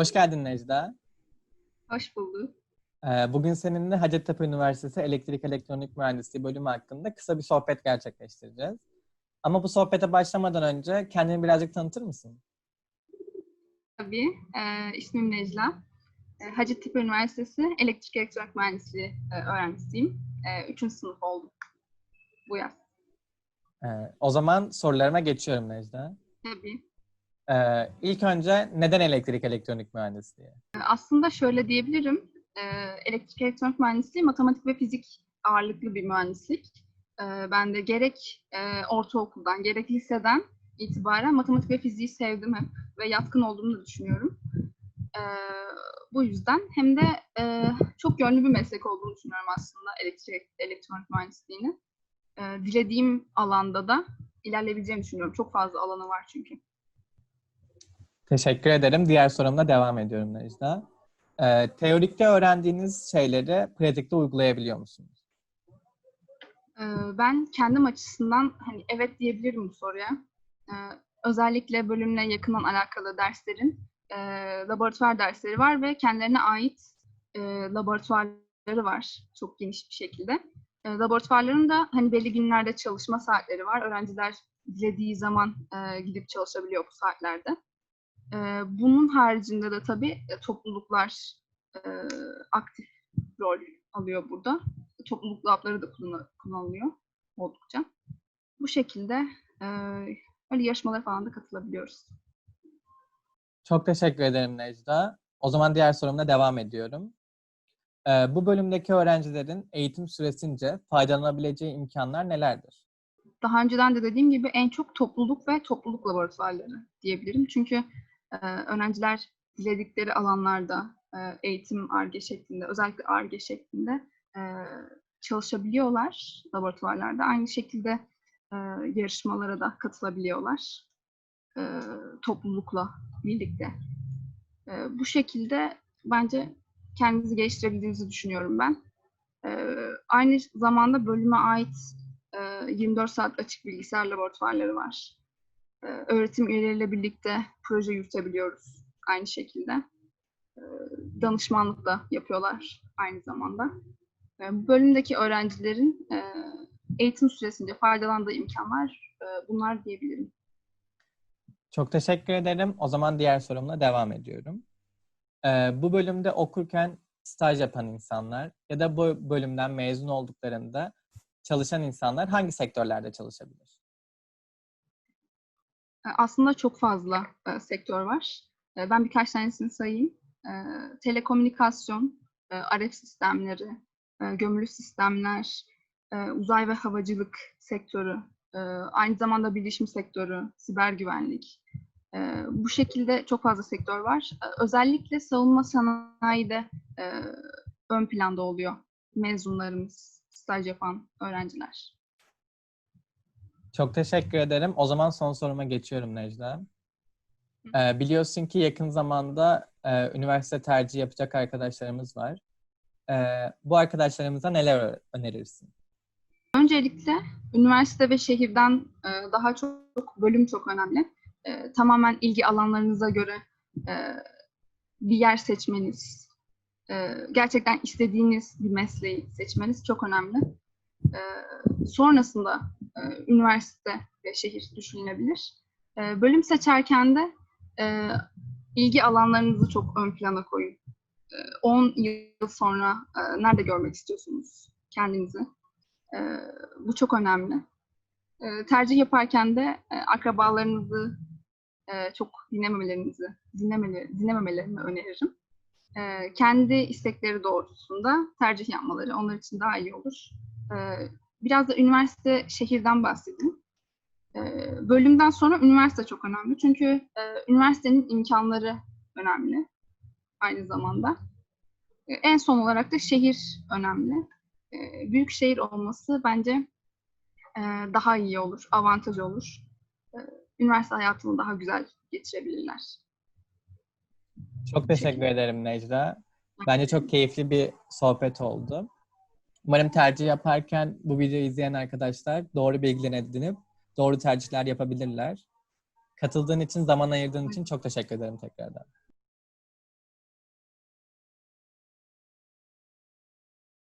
Hoş geldin Necda. Hoş bulduk. Ee, Bugün seninle Hacettepe Üniversitesi Elektrik Elektronik Mühendisliği bölümü hakkında kısa bir sohbet gerçekleştireceğiz. Ama bu sohbete başlamadan önce kendini birazcık tanıtır mısın? Tabii. E, ismim Necla. E, Hacettepe Üniversitesi Elektrik Elektronik Mühendisliği e, öğrencisiyim. E, üçüncü sınıf oldum bu yaz. Ee, O zaman sorularıma geçiyorum Necda. Tabii. Ee, İlk önce neden elektrik elektronik mühendisliği? Aslında şöyle diyebilirim. E, elektrik Elektronik Mühendisliği matematik ve fizik ağırlıklı bir mühendislik. E, ben de gerek e, ortaokuldan gerek liseden itibaren matematik ve fiziği sevdim hep ve yatkın olduğumu da düşünüyorum. E, bu yüzden hem de e, çok yönlü bir meslek olduğunu düşünüyorum aslında elektrik elektronik mühendisliğini. E, dilediğim alanda da ilerleyebileceğimi düşünüyorum. Çok fazla alanı var çünkü. Teşekkür ederim. Diğer sorumla devam ediyorum Necda. Ee, Teorikte öğrendiğiniz şeyleri pratikte uygulayabiliyor musunuz? Ee, Ben kendim açısından hani evet diyebilirim bu soruya. Ee, Özellikle bölümle yakından alakalı derslerin e, laboratuvar dersleri var ve kendilerine ait e, laboratuvarları var çok geniş bir şekilde. E, Laboratuvarların da hani belli günlerde çalışma saatleri var. Öğrenciler dilediği zaman e, gidip çalışabiliyor bu saatlerde. E, Bunun haricinde de tabii e, topluluklar e, aktif rol alıyor burada topluluk labları da kullan- kullanılıyor oldukça. Bu şekilde e, öyle yarışmalara falan da katılabiliyoruz. Çok teşekkür ederim Necda. O zaman diğer sorumla devam ediyorum. Ee, Bu bölümdeki öğrencilerin eğitim süresince faydalanabileceği imkanlar nelerdir? Daha önceden de dediğim gibi en çok topluluk ve topluluk laboratuvarları diyebilirim. Çünkü öğrenciler diledikleri alanlarda eğitim ARGE şeklinde, özellikle ARGE şeklinde çalışabiliyorlar laboratuvarlarda. Aynı şekilde yarışmalara da katılabiliyorlar toplulukla birlikte. Bu şekilde bence kendinizi geliştirebildiğinizi düşünüyorum ben. Aynı zamanda bölüme ait e, 24 saat açık bilgisayar laboratuvarları var. E, öğretim üyeleriyle birlikte proje yürütebiliyoruz aynı şekilde. E, danışmanlık da yapıyorlar aynı zamanda. E, Bu bölümdeki öğrencilerin e, eğitim süresince faydalandığı imkanlar e, bunlar diyebilirim. Çok teşekkür ederim. O zaman diğer sorumla devam ediyorum. Ee, bu bölümde okurken staj yapan insanlar ya da bu bölümden mezun olduklarında çalışan insanlar hangi sektörlerde çalışabilir? E, Aslında çok fazla e, sektör var. E, ben birkaç tanesini sayayım. E, telekomünikasyon, e, RF sistemleri, e, gömülü sistemler, e, uzay ve havacılık sektörü, e, aynı zamanda bilişim sektörü, siber güvenlik. E, bu şekilde çok fazla sektör var. E, özellikle savunma sanayide e, ön planda oluyor mezunlarımız, staj yapan öğrenciler. Çok teşekkür ederim. O zaman son soruma geçiyorum Necla. Ee, biliyorsun ki yakın zamanda e, üniversite tercihi yapacak arkadaşlarımız var. Ee, bu arkadaşlarımıza neler önerirsin? Öncelikle üniversite ve şehirden e, daha çok bölüm çok önemli. E, tamamen ilgi alanlarınıza göre e, bir yer seçmeniz, e, gerçekten istediğiniz bir mesleği seçmeniz çok önemli. E, sonrasında e, üniversite ve şehir düşünülebilir. E, bölüm seçerken de e, ilgi alanlarınızı çok ön plana koyun. E, 10 yıl sonra e, nerede görmek istiyorsunuz kendinizi? Bu çok önemli. Tercih yaparken de e, akrabalarınızı e, çok dinlememelerinizi, dinlemeli, dinlememelerini öneririm. Kendi istekleri doğrultusunda tercih yapmaları onlar için daha iyi olur. Biraz da üniversite şehirden bahsedeyim. Ee, bölümden sonra üniversite çok önemli. Çünkü e, üniversitenin imkanları önemli aynı zamanda. Ee, en son olarak da şehir önemli e, büyük şehir olması bence e, daha iyi olur, avantaj olur. E, Üniversite hayatını daha güzel geçirebilirler. Çok teşekkür ederim Necla. Bence çok keyifli bir sohbet oldu. Umarım tercih yaparken bu videoyu izleyen arkadaşlar doğru bilgiler edinip doğru tercihler yapabilirler. Katıldığın için, zaman ayırdığın için çok teşekkür ederim tekrardan.